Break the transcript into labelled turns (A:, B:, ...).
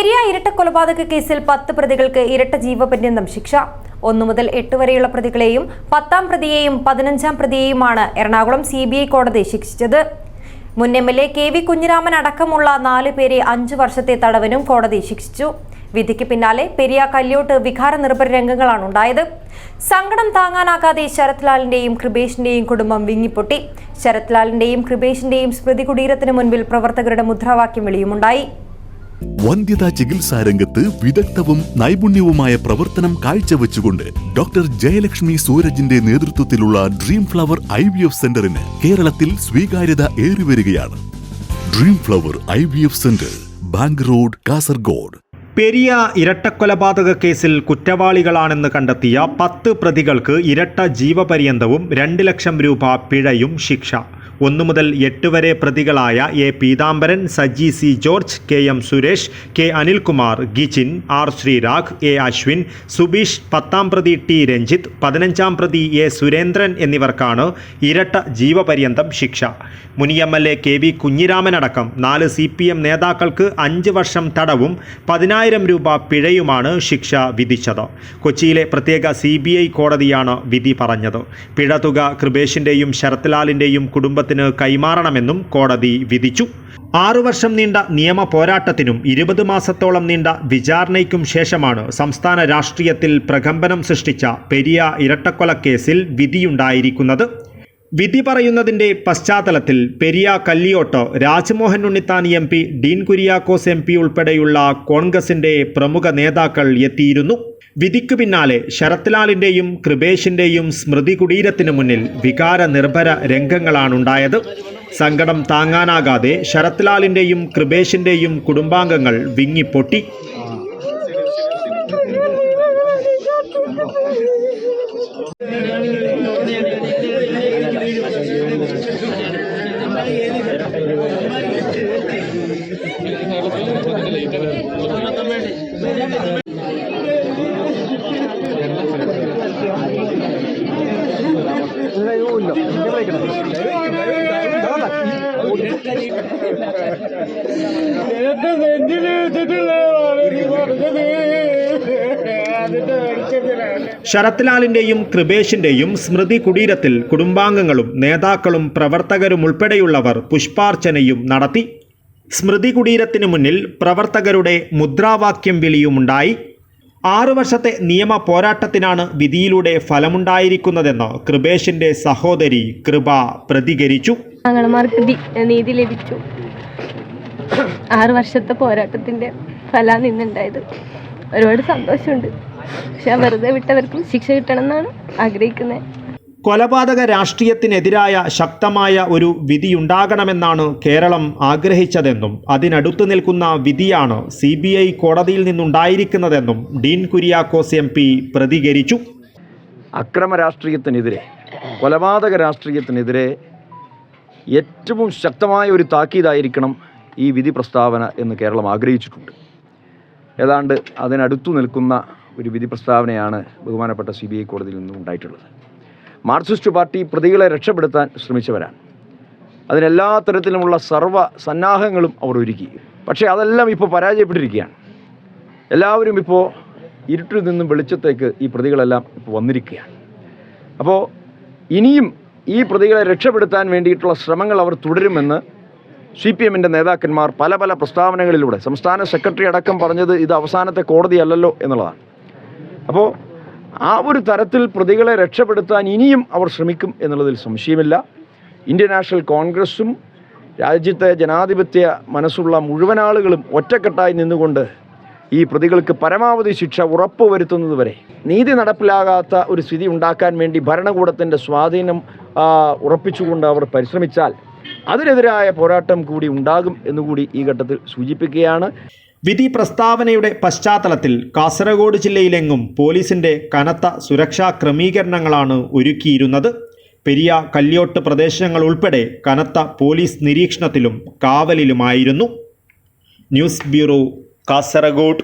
A: പെരിയ ഇരട്ട കൊലപാതക കേസിൽ പത്ത് പ്രതികൾക്ക് ഇരട്ട ജീവപര്യന്തം ശിക്ഷ. ഒന്നു മുതൽ എട്ട് വരെയുള്ള പ്രതികളെയും പത്താം പ്രതിയെയും പതിനഞ്ചാം പ്രതിയെയുമാണ് എറണാകുളം സി ബി ഐ കോടതി ശിക്ഷിച്ചത്. മുൻ M L A K V Kunhiraman അടക്കമുള്ള നാല് പേരെ അഞ്ചു വർഷത്തെ തടവിനും കോടതി ശിക്ഷിച്ചു. വിധിക്ക് പിന്നാലെ പെരിയ കല്യോട്ട് വികാര നിർഭര രംഗങ്ങളാണ് ഉണ്ടായത്. സങ്കടം താങ്ങാനാകാതെ ശരത് ലാലിന്റെയും കൃപേഷിന്റെയും കുടുംബം വിങ്ങിപ്പൊട്ടി. ശരത് ലാലിന്റെയും കൃപേഷിന്റെയും സ്മൃതി കുടീരത്തിന് മുൻപിൽ പ്രവർത്തകരുടെ മുദ്രാവാക്യം വിളിയുമുണ്ടായി.
B: വന്ധ്യതാ ചികിത്സാ രംഗത്ത് വിദഗ്ധവും നൈപുണ്യവുമായ പ്രവർത്തനം കാഴ്ചവെച്ചുകൊണ്ട് ഡോക്ടർ ജയലക്ഷ്മി സൂരജിന്റെ നേതൃത്വത്തിലുള്ള dream flower I V F സെന്ററിന് കേരളത്തിൽ സ്വീകാര്യത ഏറിവരികയാണ്. Dream flower I V F centre bank road Kasaragod.
C: Periya ഇരട്ടക്കൊലപാതക കേസിൽ കുറ്റവാളികളാണെന്ന് കണ്ടെത്തിയ പത്ത് പ്രതികൾക്ക് ഇരട്ട ജീവപര്യന്തവും രണ്ട് ലക്ഷം രൂപ പിഴയും ശിക്ഷ. ഒന്നു മുതൽ എട്ട് വരെ പ്രതികളായ A Peethambaran Saji C George K M Suresh K Anilkumar Gijin R Sreerag A Ashwin Subeesh പത്താം പ്രതി ടി രഞ്ജിത്ത് പതിനഞ്ചാം പ്രതി എ സുരേന്ദ്രൻ എന്നിവർക്കാണ് ഇരട്ട ജീവപര്യന്തം ശിക്ഷ. മുൻ M L A K V കുഞ്ഞിരാമനടക്കം നാല് സി പി എം നേതാക്കൾക്ക് അഞ്ച് വർഷം തടവും പതിനായിരം രൂപ പിഴയുമാണ് ശിക്ഷ വിധിച്ചത്. കൊച്ചിയിലെ പ്രത്യേക സി കോടതിയാണ് വിധി പറഞ്ഞത്. പിഴ തുക കൃപേഷിന്റെയും ശരത്ലാലിന്റെയും കുടുംബത്തിന് കൈമാറണമെന്നും കോടതി വിധിച്ചു. ആറു വർഷം നീണ്ട നിയമ പോരാട്ടത്തിനും ഇരുപത് മാസത്തോളം നീണ്ട വിചാരണയ്ക്കും ശേഷമാണ് സംസ്ഥാന രാഷ്ട്രീയത്തിൽ പ്രകമ്പനം സൃഷ്ടിച്ച പെരിയ ഇരട്ടക്കൊലക്കേസിൽ വിധിയുണ്ടായിരിക്കുന്നത്. വിധി പറയുന്നതിന്റെ പശ്ചാത്തലത്തിൽ Periya Kalliyot Rajmohan Unnithan M P Dean Kuriakose M P ഉൾപ്പെടെയുള്ള കോൺഗ്രസിന്റെ പ്രമുഖ നേതാക്കൾ എത്തിയിരുന്നു. വിധിക്കു പിന്നാലെ ശരത്ലാലിന്റെയും കൃപേഷിന്റെയും സ്മൃതി കുടീരത്തിനു മുന്നിൽ വികാര നിർഭര രംഗങ്ങളാണുണ്ടായത്. സങ്കടം താങ്ങാനാകാതെ ശരത്ലാലിന്റെയും കൃപേഷിന്റെയും കുടുംബാംഗങ്ങൾ വിങ്ങിപ്പൊട്ടി. ശരത്ലാലിന്റെയും കൃപേഷിന്റെയും സ്മൃതി കുടീരത്തിൽ കുടുംബാംഗങ്ങളും നേതാക്കളും പ്രവർത്തകരും ഉൾപ്പെടെയുള്ളവർ പുഷ്പാർച്ചനയും നടത്തി. സ്മൃതി കുടീരത്തിനു മുന്നിൽ പ്രവർത്തകരുടെ മുദ്രാവാക്യം വിളിയുമുണ്ടായി. ആറു വർഷത്തെ നിയമ പോരാട്ടത്തിനാണ് വിധിയിലൂടെ ഫലമുണ്ടായിരിക്കുന്നതെന്ന് കൃപേഷിന്റെ സഹോദരി കൃപ പ്രതികരിച്ചു.
D: ആങ്ങളമാർക്ക് നീതി ലഭിച്ചു. ആറു വർഷത്തെ പോരാട്ടത്തിന്റെ ഫലം ഇന്നുണ്ടായത് ഒരുപാട് സന്തോഷമുണ്ട്. പക്ഷെ വെറുതെ വിട്ടവർക്കും ശിക്ഷ കിട്ടണം എന്നാണ് ആഗ്രഹിക്കുന്നത്
C: കൊലപാതക രാഷ്ട്രീയത്തിനെതിരായ ശക്തമായ ഒരു വിധിയുണ്ടാകണമെന്നാണ് കേരളം ആഗ്രഹിച്ചതെന്നും അതിനടുത്തു നിൽക്കുന്ന വിധിയാണ് സി ബി ഐ കോടതിയിൽ നിന്നുണ്ടായിരിക്കുന്നതെന്നും ഡീൻ കുര്യാക്കോസ് എം പി പ്രതികരിച്ചു.
E: അക്രമ രാഷ്ട്രീയത്തിനെതിരെ കൊലപാതക രാഷ്ട്രീയത്തിനെതിരെ ഏറ്റവും ശക്തമായ ഒരു താക്കീതായിരിക്കണം ഈ വിധി പ്രസ്താവന എന്ന് കേരളം ആഗ്രഹിച്ചിട്ടുണ്ട്. ഏതാണ്ട് അതിനടുത്തു നിൽക്കുന്ന ഒരു വിധി പ്രസ്താവനയാണ് ബഹുമാനപ്പെട്ട സി ബി ഐ കോടതിയിൽ നിന്നും ഉണ്ടായിട്ടുള്ളത് മാർക്സിസ്റ്റ് പാർട്ടി പ്രതികളെ രക്ഷപ്പെടുത്താൻ ശ്രമിച്ചവരാണ്. അതിനെല്ലാ തരത്തിലുമുള്ള സർവ സന്നാഹങ്ങളും അവർ ഒരുക്കി. പക്ഷേ അതെല്ലാം ഇപ്പോൾ പരാജയപ്പെട്ടിരിക്കുകയാണ്. എല്ലാവരും ഇപ്പോൾ ഇരുട്ടിൽ നിന്നും വെളിച്ചത്തേക്ക് ഈ പ്രതികളെല്ലാം ഇപ്പോൾ വന്നിരിക്കുകയാണ്. അപ്പോൾ ഇനിയും ഈ പ്രതികളെ രക്ഷപ്പെടുത്താൻ വേണ്ടിയിട്ടുള്ള ശ്രമങ്ങൾ അവർ തുടരുമെന്ന് സി പി എമ്മിന്റെ നേതാക്കന്മാർ പല പല പ്രസ്താവനകളിലൂടെ സംസ്ഥാന സെക്രട്ടറി അടക്കം പറഞ്ഞത് ഇത് അവസാനത്തെ കോടതിയല്ലല്ലോ എന്നുള്ളതാണ്. അപ്പോൾ ആ ഒരു തരത്തിൽ പ്രതികളെ രക്ഷപ്പെടുത്താൻ ഇനിയും അവർ ശ്രമിക്കും എന്നുള്ളതിൽ സംശയമില്ല. ഇന്ത്യൻ നാഷണൽ കോൺഗ്രസും രാജ്യത്തെ ജനാധിപത്യ മനസ്സുള്ള മുഴുവൻ ആളുകളും ഒറ്റക്കെട്ടായി നിന്നുകൊണ്ട് ഈ പ്രതികൾക്ക് പരമാവധി ശിക്ഷ ഉറപ്പുവരുത്തുന്നത് വരെ നീതി നടപ്പിലാകാത്ത ഒരു സ്ഥിതി ഉണ്ടാക്കാൻ വേണ്ടി ഭരണകൂടത്തിന്റെ സ്വാധീനം ഉറപ്പിച്ചുകൊണ്ട് അവർ പരിശ്രമിച്ചാൽ അതിനെതിരായ പോരാട്ടം കൂടി ഉണ്ടാകും എന്നുകൂടി ഈ ഘട്ടത്തിൽ സൂചിപ്പിക്കുകയാണ്.
C: വിധി പ്രസ്താവനയുടെ പശ്ചാത്തലത്തിൽ കാസർഗോഡ് ജില്ലയിലെങ്ങും പോലീസിന്റെ കനത്ത സുരക്ഷാ ക്രമീകരണങ്ങളാണ് ഒരുക്കിയിരുന്നത്. പെരിയ കല്യോട്ട് പ്രദേശങ്ങൾ ഉൾപ്പെടെ കനത്ത പോലീസ് നിരീക്ഷണത്തിലും കാവലിലുമായിരുന്നു. News bureau Kasaragod.